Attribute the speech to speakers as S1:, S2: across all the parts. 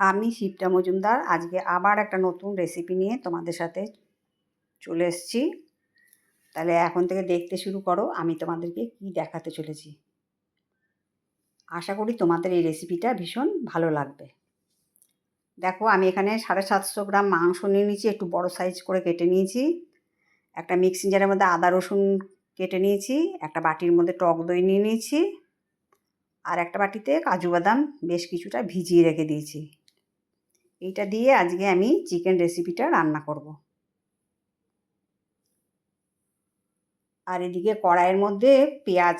S1: আমি শিবটা মজুমদার। আজকে আবার একটা নতুন রেসিপি নিয়ে তোমাদের সাথে চলে এসেছি। তাহলে এখন থেকে দেখতে শুরু করো, আমি তোমাদেরকে কি দেখাতে চলেছি। আশা করি তোমাদের এই রেসিপিটা ভীষণ ভালো লাগবে। দেখো, আমি এখানে সাড়ে সাতশো গ্রাম মাংস নিয়ে নিয়েছি, একটু বড় সাইজ করে কেটে নিয়েছি। একটা মিক্সিং জারের মধ্যে আদা, রসুন কেটে নিয়েছি, একটা বাটির মধ্যে টক দই নিয়ে নিয়েছি, আর একটা বাটিতে কাজু বাদাম বেশ কিছুটা ভিজিয়ে রেখে দিয়েছি। এইটা দিয়ে আজকে আমি চিকেন রেসিপিটা রান্না করব। আর এদিকে কড়াইয়ের মধ্যে পেঁয়াজ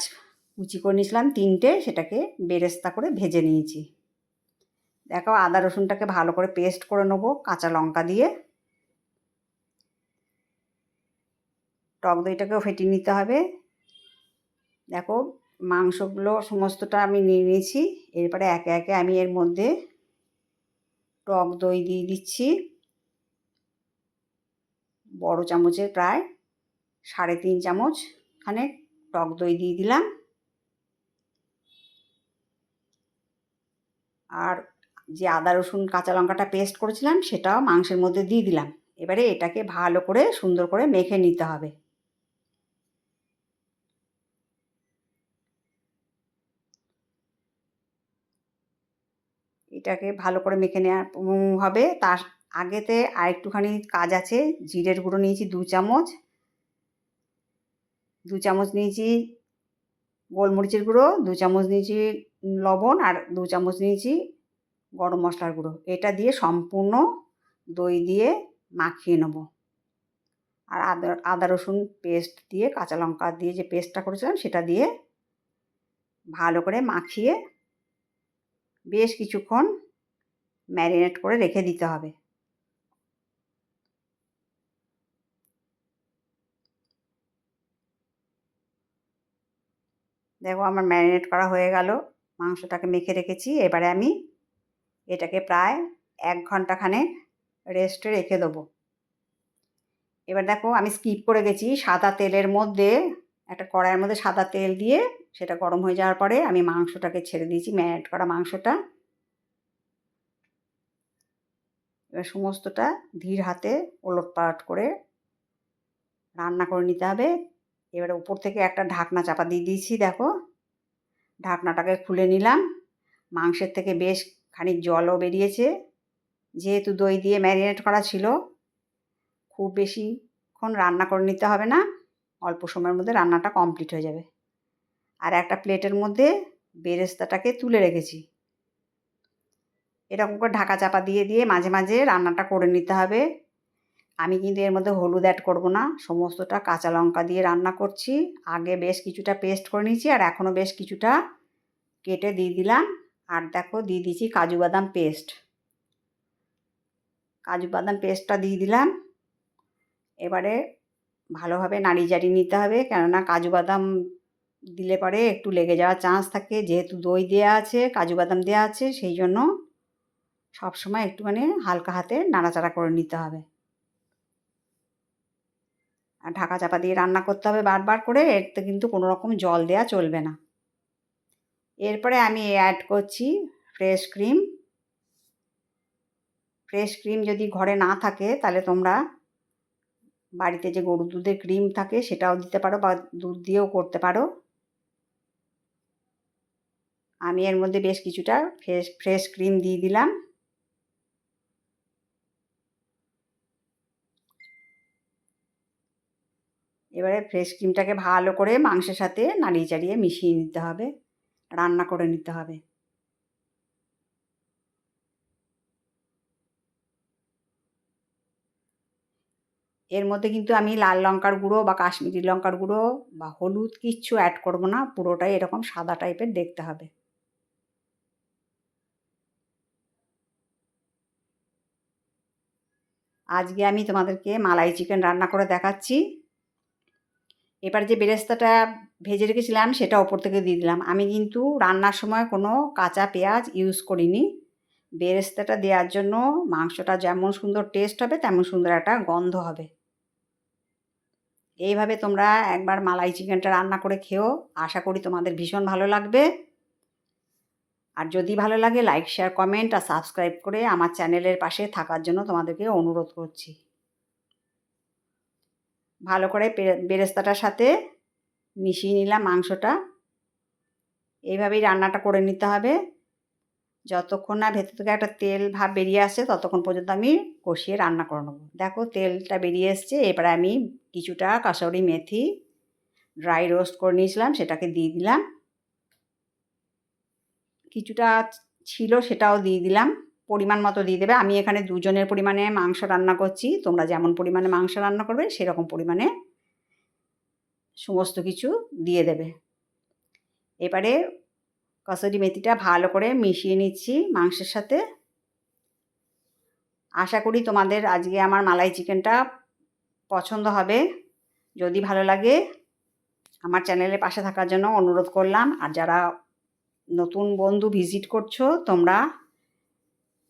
S1: কুচি করে নিয়েছিলাম তিনটে, সেটাকে বেরেস্তা করে ভেজে নিয়েছি। দেখো আদা রসুনটাকে ভালো করে পেস্ট করে নেব কাঁচা লঙ্কা দিয়ে। টক দইটাকেও ফেটিয়ে নিতে হবে। দেখো মাংসগুলো সমস্তটা আমি নিয়ে নিয়েছি, এরপরে একে একে আমি এর মধ্যে টক দই দিয়ে দিচ্ছি। বড় চামচের প্রায় সাড়ে তিন চামচ খানে টক দই দিয়ে দিলাম। আর যে আদা, রসুন, কাঁচা লঙ্কাটা পেস্ট করেছিলাম, সেটাও মাংসের মধ্যে দিয়ে দিলাম। এবারে এটাকে ভালো করে সুন্দর করে মেখে নিতে হবে। এটাকে ভালো করে মেখে নেওয়া হবে। তার আগেতে আর একটুখানি কাজ আছে। জিরের গুঁড়ো নিয়েছি দু চামচ। দু চামচ নিয়েছি গোলমরিচের গুঁড়ো, দু চামচ নিয়েছি লবণ, আর দু চামচ নিয়েছি গরম মশলার গুঁড়ো। এটা দিয়ে সম্পূর্ণ দই দিয়ে মাখিয়ে নেব। আর আদা আদা, রসুন পেস্ট দিয়ে, কাঁচা লঙ্কা দিয়ে যে পেস্টটা করেছিলাম, সেটা দিয়ে ভালো করে মাখিয়ে বেশ কিছুক্ষণ ম্যারিনেট করে রেখে দিতে হবে। দেখো আমার ম্যারিনেট করা হয়ে গেল, মাংসটাকে মেখে রেখেছি, এবারে আমি এটাকে প্রায় এক ঘন্টাখানে রেস্টে রেখে দেবো। এবার দেখো আমি স্কিপ করে গেছি সাদা তেলের মধ্যে, একটা কড়াইয়ের মধ্যে সাদা তেল দিয়ে সেটা গরম হয়ে যাওয়ার পরে আমি মাংসটাকে ছেড়ে দিয়েছি, ম্যারিনেট করা মাংসটা। এবার সমস্তটা ধীর হাতে ওলট পালট করে রান্না করে নিতে হবে। এবারে উপর থেকে একটা ঢাকনা চাপা দিয়ে দিয়েছি, দেখো। ঢাকনাটাকে খুলে নিলাম। মাংসের থেকে বেশ খানিক জলও বেরিয়েছে। যেহেতু দই দিয়ে ম্যারিনেট করা ছিল, খুব বেশিক্ষণ রান্না করে নিতে হবে না। অল্প সময়ের মধ্যে রান্নাটা কমপ্লিট হয়ে যাবে। আর একটা প্লেটের মধ্যে বেরেস্তাটাকে তুলে রেখেছি। এরকম করে ঢাকা চাপা দিয়ে দিয়ে মাঝে মাঝে রান্নাটা করে নিতে হবে। আমি কিন্তু এর মধ্যে হলুদ অ্যাড করব না। সমস্তটা কাঁচা লঙ্কা দিয়ে রান্না করছি। আগে বেশ কিছুটা পেস্ট করে নিয়েছি আর এখনও বেশ কিছুটা কেটে দিয়ে দিলাম। আর দেখো দিয়ে দিয়েছি কাজু বাদাম পেস্ট কাজু বাদাম পেস্টটা দিয়ে দিলাম। এবারে ভালোভাবে নাড়ি জাড়ি নিতে হবে। কেননা কাজু বাদাম দিলে পরে একটু লেগে যাওয়ার চান্স থাকে। যেহেতু দই দেওয়া আছে, কাজু বাদাম দেওয়া আছে, সেই জন্য সবসময় একটুখানি হালকা হাতে নাড়াচাড়া করে নিতে হবে। আর ঢাকা চাপা দিয়ে রান্না করতে হবে বারবার করে, এতে কিন্তু কোনো রকম জল দেওয়া চলবে না। এরপরে আমি অ্যাড করছি ফ্রেশ ক্রিম ফ্রেশ ক্রিম যদি ঘরে না থাকে, তাহলে তোমরা বাড়িতে যে গরুর দুধের ক্রিম থাকে, সেটাও দিতে পারো বা দুধ দিয়েও করতে পারো। আমি এর মধ্যে বেশ কিছুটা ফ্রেশ ফ্রেশ ক্রিম দিয়ে দিলাম। এবারে ফ্রেশ ক্রিমটাকে ভালো করে মাংসের সাথে নাড়িয়ে চাড়িয়ে মিশিয়ে নিতে হবে, রান্না করে নিতে হবে। এর মধ্যে কিন্তু আমি লাল লঙ্কার গুঁড়ো বা কাশ্মীরি লঙ্কার গুঁড়ো বা হলুদ কিচ্ছু অ্যাড করব না, পুরোটাই এরকম সাদা টাইপের দেখতে হবে। আজকে আমি তোমাদেরকে মালাই চিকেন রান্না করে দেখাচ্ছি। এবার যে বেরেস্তাটা ভেজে রেখেছিলাম, সেটা ওপর থেকে দিয়ে দিলাম। আমি কিন্তু রান্নার সময় কোনো কাঁচা পেঁয়াজ ইউজ করিনি। বেরেস্তাটা দেওয়ার জন্য মাংসটা যেমন সুন্দর টেস্ট হবে, তেমন সুন্দর একটা গন্ধ হবে। এইভাবে তোমরা একবার মালাই চিকেনটা রান্না করে খেও। আশা করি তোমাদের ভীষণ ভালো লাগবে। আর যদি ভালো লাগে লাইক শেয়ার কমেন্ট আর সাবস্ক্রাইব করে আমার চ্যানেলের পাশে থাকার জন্য তোমাদেরকে অনুরোধ করছি। ভালো করে বেরেস্তাটার সাথে মিশিয়ে নিলাম মাংসটা। এইভাবেই রান্নাটা করে নিতে হবে। যতক্ষণ না ভেতর থেকে একটা তেল ভাব বেরিয়ে আসছে, ততক্ষণ পর্যন্ত আমি কষিয়ে রান্না করে নেব। দেখো তেলটা বেরিয়ে এসছে এবারে আমি কিছুটা কাসৌরি মেথি ড্রাই রোস্ট করে নিয়েছিলাম, সেটাকে দিয়ে দিলাম। কিছুটা ছিল সেটাও দিয়ে দিলাম। পরিমাণ মতো দিয়ে দেবে। আমি এখানে দুজনের পরিমাণে মাংস রান্না করছি। তোমরা যেমন পরিমাণে মাংস রান্না করবে, সেরকম পরিমাণে সমস্ত কিছু দিয়ে দেবে। এবারে কসুরি মেথিটা ভালো করে মিশিয়ে নিচ্ছি মাংসের সাথে। আশা করি তোমাদের আজকে আমার মালাই চিকেনটা পছন্দ হবে। যদি ভালো লাগে, আমার চ্যানেলের পাশে থাকার জন্য অনুরোধ করলাম। আর যারা নতুন বন্ধু ভিজিট করছ, তোমরা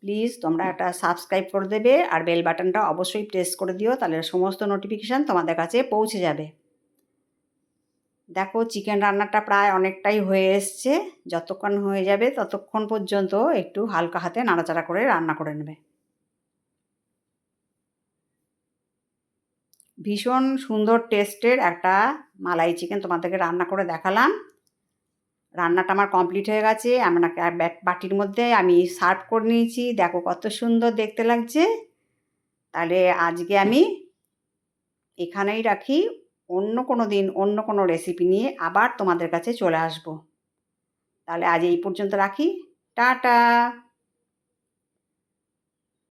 S1: প্লিজ তোমরা একটা সাবস্ক্রাইব করে দেবে আর বেল বাটনটা অবশ্যই প্রেস করে দিও, তাহলে সমস্ত নোটিফিকেশান তোমাদের কাছে পৌঁছে যাবে। দেখো চিকেন রান্নাটা প্রায় অনেকটাই হয়ে এসছে, যতক্ষণ হয়ে যাবে ততক্ষণ পর্যন্ত একটু হালকা হাতে নাড়াচাড়া করে রান্না করে নেবে। ভীষণ সুন্দর টেস্টের একটা মালাই চিকেন তোমাদেরকে রান্না করে দেখালাম। রান্নাটা আমার কমপ্লিট হয়ে গেছে, আমরা বাটির মধ্যে আমি সার্ভ করে নিয়েছি। দেখো কত সুন্দর দেখতে লাগছে। তাহলে আজকে আমি এখানেই রাখি, অন্য কোনো দিন, অন্য কোনো রেসিপি নিয়ে আবার তোমাদের কাছে চলে আসব। তাহলে আজ এই পর্যন্ত রাখি। টাটা!